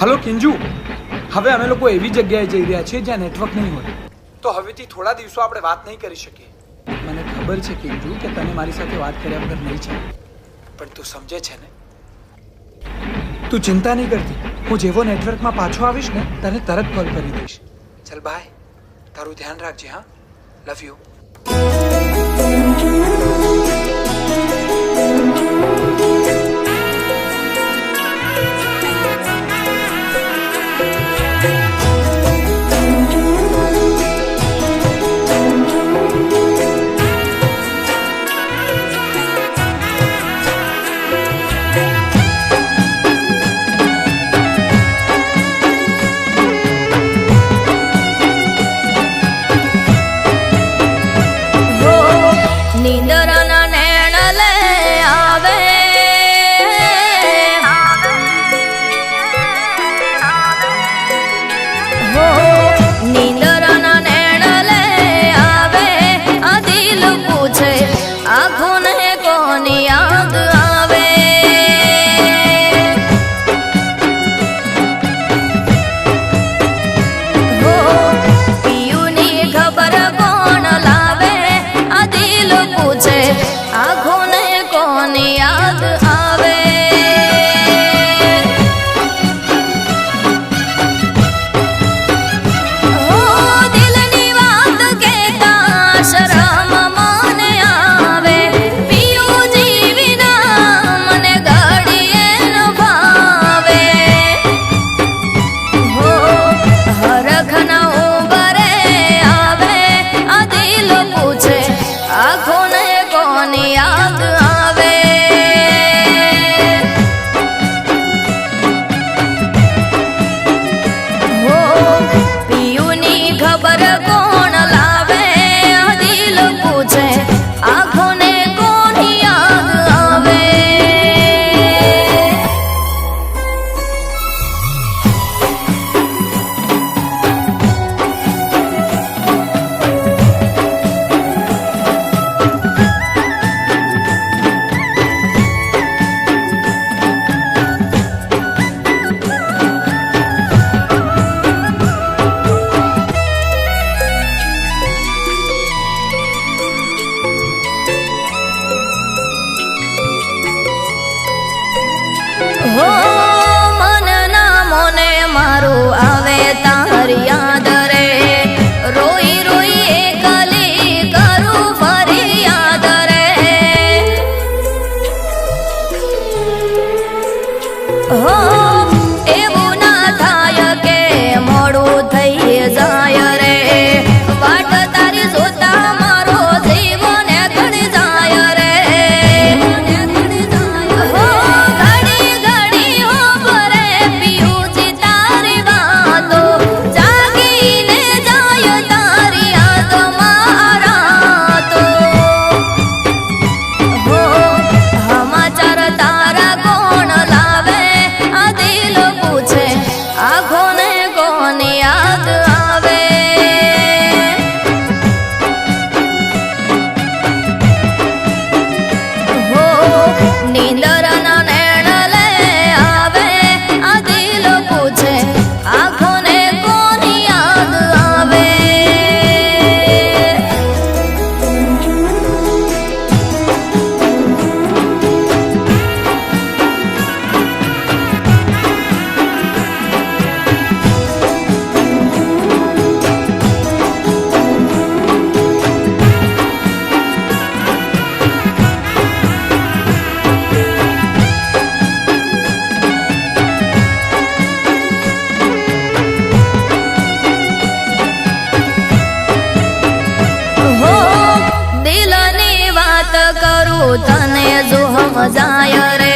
Hello, કિંજુ. હવે અમે લોકો એવી જગ્યાએ જઈ રહ્યા છીએ જ્યાં નેટવર્ક નહીં હોય. તો હવેથી થોડા દિવસો આપણે વાત નહીં કરી શકીએ. મને ખબર છે, કિંજુ, કે તને મારી સાથે વાત કર્યા વગર નહીં છે પણ તું સમજે છે ને? તું ચિંતા નહીં કરતી. હું જેવો નેટવર્કમાં પાછો આવીશ ને, તને તરત કોલ કરી દઈશ. ચલ બાય તારું ધ્યાન રાખજે, હા? લવ યુ in the હો તને જો હમ જાય રે.